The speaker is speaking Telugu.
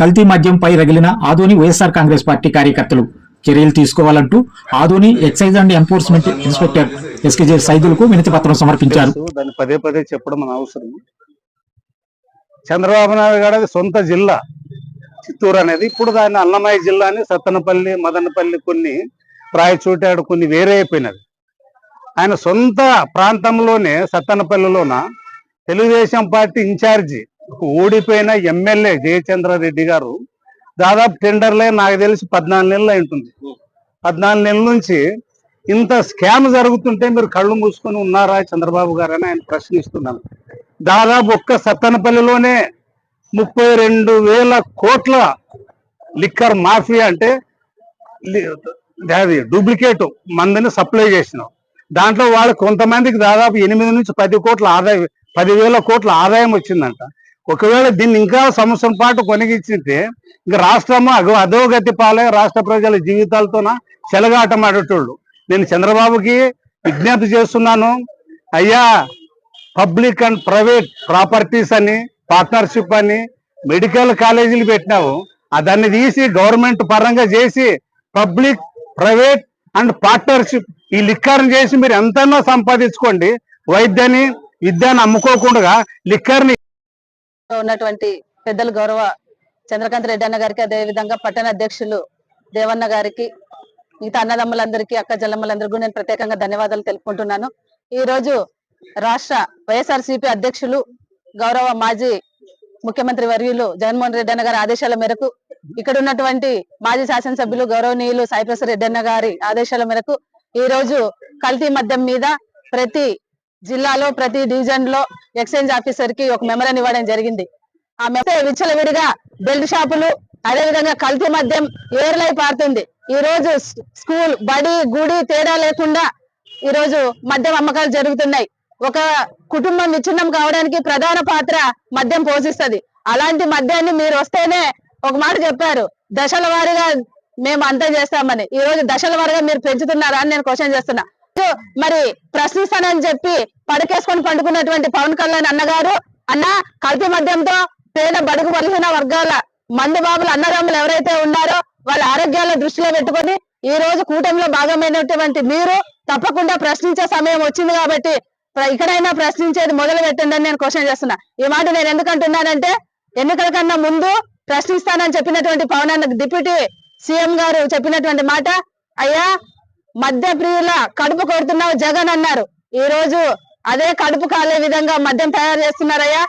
కల్తీ మద్యంపై రగిలిన ఆదోని వైఎస్ఆర్ కాంగ్రెస్ పార్టీ కార్యకర్తలు చర్యలు తీసుకోవాలంటూ Adoni excise and enforcement inspector SKJ సైదులకు వినతి పత్రం సమర్పించారు. దాన్ని పదే పదే చెప్పడం మన అవసరం చంద్రబాబు నాయుడు గారి సొంత జిల్లా. చిత్తూరు అనేది ఇప్పుడు దాన్ని అన్నమయ్య జిల్లా అని సత్తనపల్లి మదనపల్లి కొన్ని ప్రాయచూటాడు కొన్ని వేరే అయిపోయినది ఆయన సొంత ప్రాంతంలోనే సత్తనపల్లిలోన తెలుగుదేశం పార్టీ ఇన్ఛార్జి ఓడిపోయిన ఎమ్మెల్యే జయచంద్రారెడ్డి గారు దాదాపు టెండర్లే నాకు తెలిసి పద్నాలుగు నెలలు ఉంటుంది పద్నాలుగు నెలల నుంచి ఇంత స్కామ్ జరుగుతుంటే మీరు కళ్ళు మూసుకొని ఉన్నారా చంద్రబాబు గారు అని ఆయన ప్రశ్నిస్తున్నాను దాదాపు ఒక్క సత్తనపల్లిలోనే ముప్పై రెండు వేల కోట్ల లిక్కర్ మాఫియా అంటే అది డూప్లికేట్ మందని సప్లై చేసినాం. దాంట్లో వాళ్ళు కొంతమందికి దాదాపు ఎనిమిది నుంచి పది కోట్ల ఆదాయం పదివేల కోట్ల ఆదాయం వచ్చిందంట. ఒకవేళ దీన్ని ఇంకా సంవత్సరం పాటు కొనగిచ్చితే ఇంకా రాష్ట్రము అగో అధోగతి పాలే రాష్ట్ర ప్రజల జీవితాలతోన చెలగాటమాడేటోళ్ళు నేను చంద్రబాబుకి విజ్ఞప్తి చేస్తున్నాను. అయ్యా పబ్లిక్ అండ్ ప్రైవేట్ ప్రాపర్టీస్ అని పార్ట్నర్షిప్ అని మెడికల్ కాలేజీలు పెట్టినావు. దాన్ని తీసి గవర్నమెంట్ పరంగా చేసి పబ్లిక్ ప్రైవేట్ అండ్ పార్ట్నర్షిప్ ఈ లిక్కర్ని చేసి మీరు ఎంతైనా సంపాదించుకోండి. వైద్యాన్ని విద్యను అమ్ముకోకుండా లిక్కర్ని ఉన్నటువంటి పెద్దలు గౌరవ చంద్రకాంత్ రెడ్డి అన్న గారికి అదే విధంగా పట్టణ అధ్యక్షులు దేవన్న గారికి మిగతా అన్నదమ్ములందరికీ అక్క జల్లమ్మలందరికీ నేను ప్రత్యేకంగా ధన్యవాదాలు తెలుపుకుంటున్నాను. ఈ రోజు రాష్ట్ర వైఎస్ఆర్సీపీ అధ్యక్షులు గౌరవ మాజీ ముఖ్యమంత్రి వర్యులు జగన్మోహన్ రెడ్డి అన్న గారి ఆదేశాల మేరకు ఇక్కడ ఉన్నటువంటి మాజీ శాసనసభ్యులు గౌరవనీయులు సాయిప్రసాద్ రెడ్డి అన్న గారి ఆదేశాల మేరకు ఈ రోజు కల్తీ మద్యం మీద ప్రతి జిల్లాలో ప్రతి డివిజన్లో ఎక్స్చేంజ్ ఆఫీసర్కి ఒక మెమరన్ ఇవ్వడం జరిగింది. ఆ మెమరీ విచ్చలవిడిగా బెల్ట్ షాపులు అదే విధంగా కల్తీ మద్యం ఏర్లై పారుతుంది. ఈ రోజు స్కూల్ బడి గుడి తేడా లేకుండా ఈ రోజు మద్యం అమ్మకాలు జరుగుతున్నాయి. ఒక కుటుంబం విచ్ఛిన్నం కావడానికి ప్రధాన పాత్ర మద్యం పోషిస్తది. అలాంటి మద్యాన్ని మీరు వస్తేనే ఒక మాట చెప్పారు. దశల వారీగా మేము అంతా చేస్తామని. ఈ రోజు దశల వారీగా మీరు పెంచుతున్నారా అని నేను క్వశ్చన్ చేస్తున్నా. మరి ప్రశ్నిస్తానని చెప్పి పడకేసుకొని పండుకున్నటువంటి పవన్ కళ్యాణ్ అన్నగారు అన్న కల్తీ మద్యంతో పేద బడుగు బలహీన వర్గాల మందు బాబులు అన్నదమ్ములు ఎవరైతే ఉన్నారో వాళ్ళ ఆరోగ్యాల దృష్టిలో పెట్టుకొని ఈ రోజు కూటమిలో భాగమైనటువంటి మీరు తప్పకుండా ప్రశ్నించే సమయం వచ్చింది కాబట్టి ఇక్కడైనా ప్రశ్నించేది మొదలు పెట్టండి అని నేను క్వశ్చన్ చేస్తున్నా. ఈ మాట నేను ఎందుకంటున్నానంటే ఎన్నికల కన్నా ముందు ప్రశ్నిస్తానని చెప్పినటువంటి పవన్ అన్న డిప్యూటీ సీఎం గారు చెప్పినటువంటి మాట అయ్యా మద్య ప్రియుల కడుపు కొడుతున్నావు జగన్ అన్నారు. ఈ రోజు అదే కడుపు కాలే విధంగా మద్యం తయారు చేస్తున్నారయ్యా.